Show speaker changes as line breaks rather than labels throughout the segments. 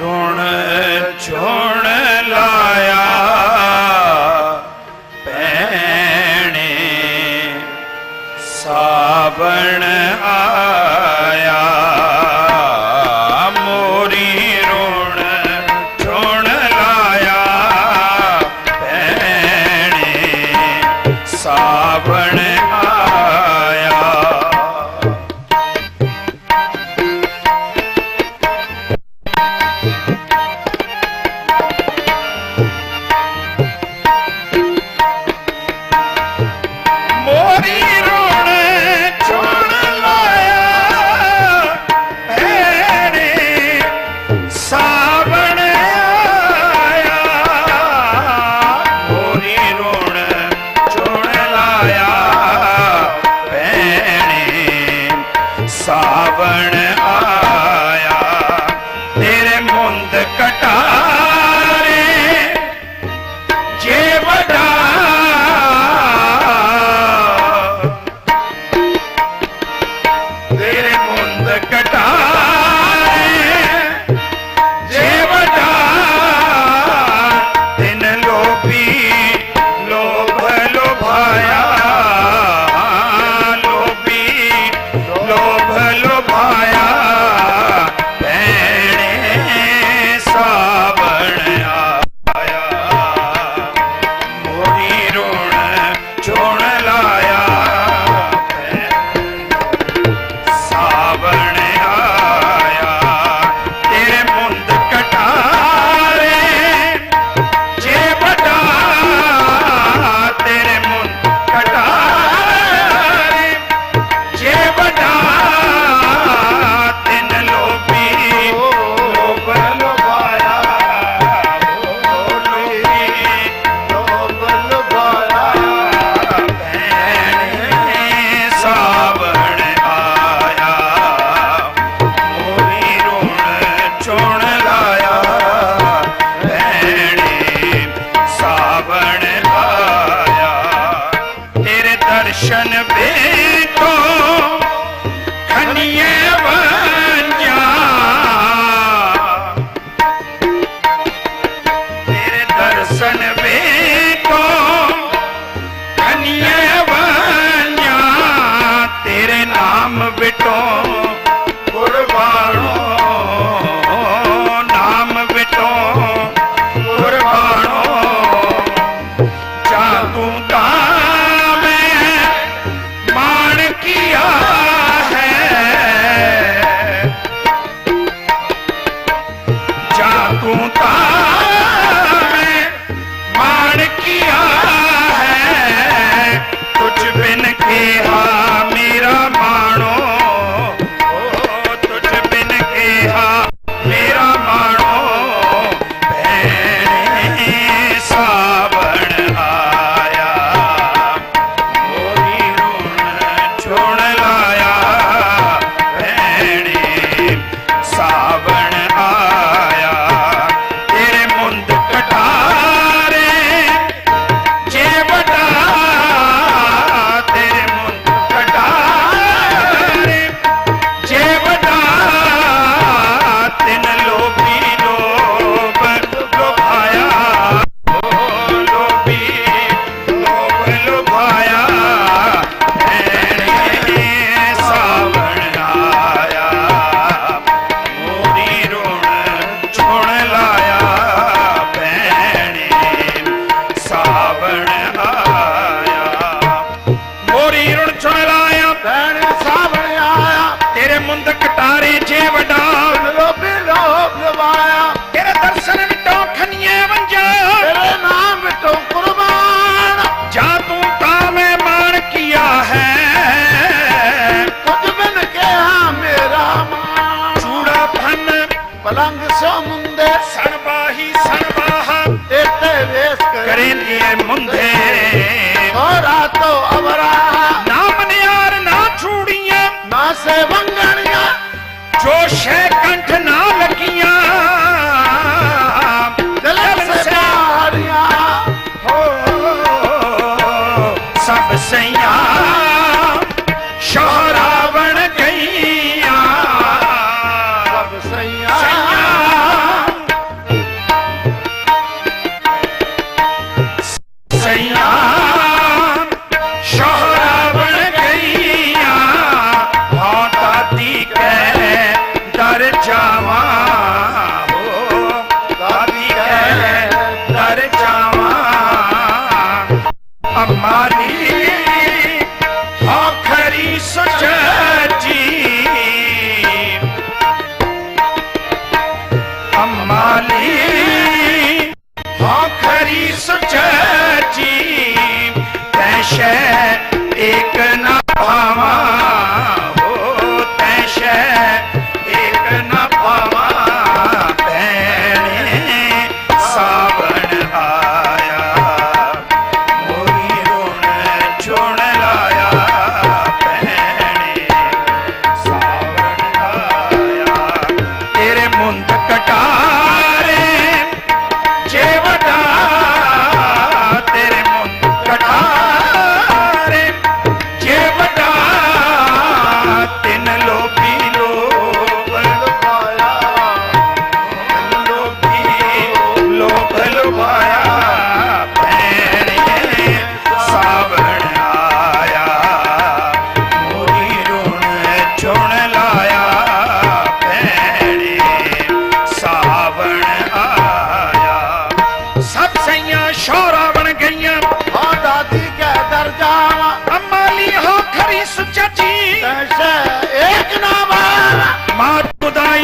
रोण
छोड़ ராவண
Russian ਰੰਗ ਸਮੁੰਦੇ।
ਸਣ ਬਾਹੀ ਸਣ ਬਾਹਾ
ਤੇ ਵੇਸ
ਕਰੇਂਦੀ ਮੁੰਦੇ।
ਹੋਰਾ ਤੋ ਅਵਰਾ
ਨਾਮ ਨਿਆਰ ਨਾ ਛੂੜੀਆਂ
ਨਾ ਸੇ ਵੰਗਣੀਆਂ।
ਜੋ ਸ਼ੈ ਕੰਟ ਆਖਰੀ ਸੁਚਾਚੀ
ਜੀ ਸ਼ੈ
ਇਕ ਨਾ ਭਾਵਾ।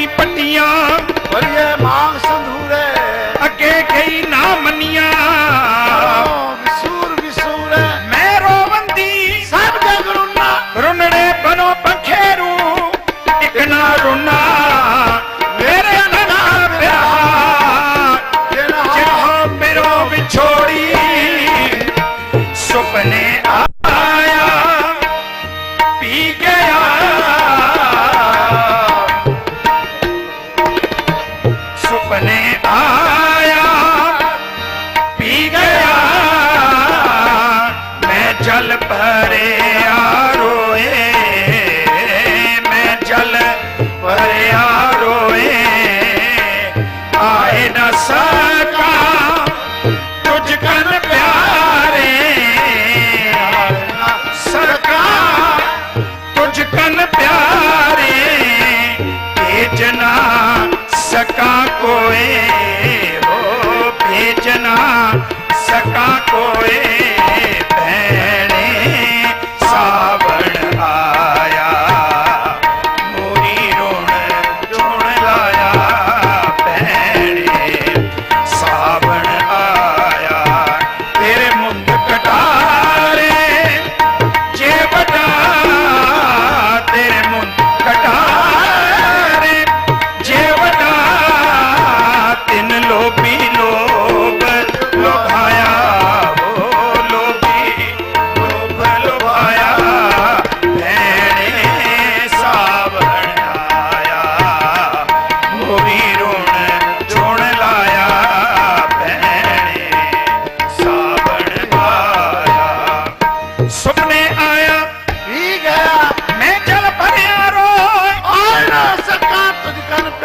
ਗਈ ਪੱਟੀਆਂ
ਭਰੀਏ ਮਾਂਗ ਸੰਧੂਰੇ।
ਅੱਗੇ ਕਈ ਨਾ ਮੰਨੀਆਂ।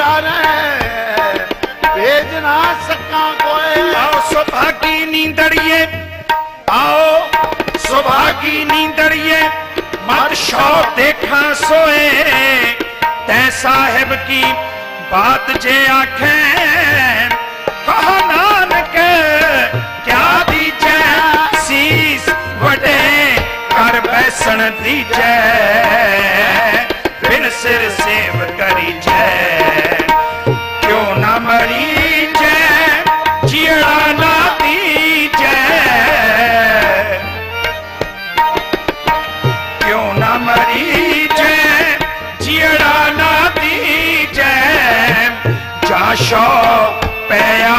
ਪਿਆਰੇ
ਭੇਜ ਸਕਾਂ ਕੋਏ।
ਆਓ ਸੁਭਾ ਕੀ ਆਓ ਸੁਭਾ ਨੀਂਦੜੀਏ ਮਤ ਦੇਖਾਂ ਸੋਏ। ਤੈ ਸਾਹਿਬ ਕੀ ਬਾਤ ਜੇ ਆਖੇ। ਕਹਾ ਨਾਨਕ, ਕਿਆ ਦੀਜੈ? ਸੀਸ ਵਡੇ ਕਰ ਬੈਸਣ ਦੀਜੈ। ਬਿਨ ਸਿਰ ਸੇਵ ਕਰੀ ਜੈ ਸ਼ੋ ਪਿਆ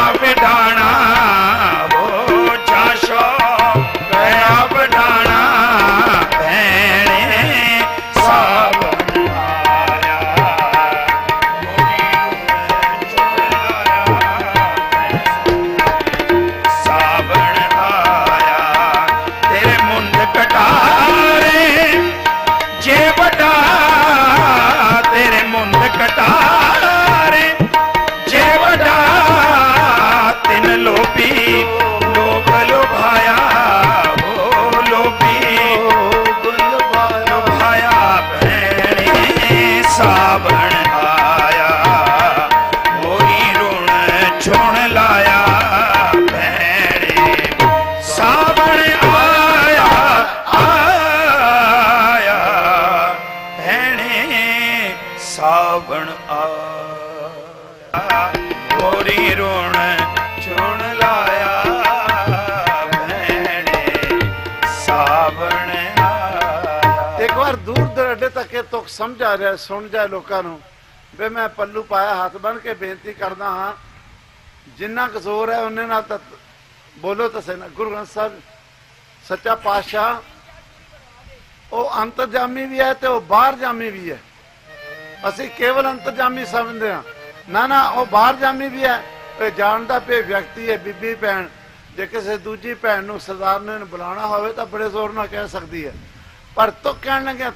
ਰੋਣ ਆ। ਮੋਰੀ ਰੋਣ ਛੋਣ ਲਾਇਆ। ਭੈਣੇ ਸਾਵਣ ਆਇਆ।
ਇੱਕ ਵਾਰ ਦੂਰ ਦਰਾਡੇ ਤੱਕ ਤੁਕ ਸਮਝ ਆ ਰਿਹਾ, ਸੁਣ ਜਾ ਲੋਕਾਂ ਨੂੰ। ਵੇ ਮੈਂ ਪੱਲੂ ਪਾਇਆ ਹੱਥ ਬਣ ਕੇ ਬੇਨਤੀ ਕਰਦਾ ਹਾਂ, ਜਿੰਨਾ ਕਸੂਰ ਹੈ ਉਹਨੇ ਨਾਲ ਤਾਂ ਬੋਲੋ ਤਾਂ ਸਹੀ ਨਾ। ਗੁਰੂ ਗ੍ਰੰਥ ਸਾਹਿਬ, ਸੱਚਾ ਪਾਤਸ਼ਾਹ, ਉਹ ਅੰਤਰਜਾਮੀ ਵੀ ਹੈ ਤੇ ਉਹ ਬਾਹਰ ਜਾਮੀ ਵੀ ਹੈ। ਅਸੀਂ ਕੇਵਲ ਅੰਤਰਜਾਮੀ ਸਮਝਦੇ ਹਾਂ। ਨਾ ਨਾ, ਉਹ ਬਾਹਰ ਜਾਮੀ ਵੀ ਹੈ। ਇਹ ਜਾਣਦਾ ਪਏ ਵਿਅਕਤੀ ਹੈ, ਬੀਬੀ, ਭੈਣ। ਜੇ ਕਿਸੇ ਦੂਜੀ ਭੈਣ ਨੂੰ ਸਰਦਾਰਨੇ ਨੂੰ ਬੁਲਾਉਣਾ ਹੋਵੇ ਤਾਂ ਬੜੇ ਜ਼ੋਰ ਨਾਲ ਕਹਿ ਸਕਦੀ ਹੈ। ਪਰ ਤੋ ਕਹਿਣ ਲੱਗਿਆ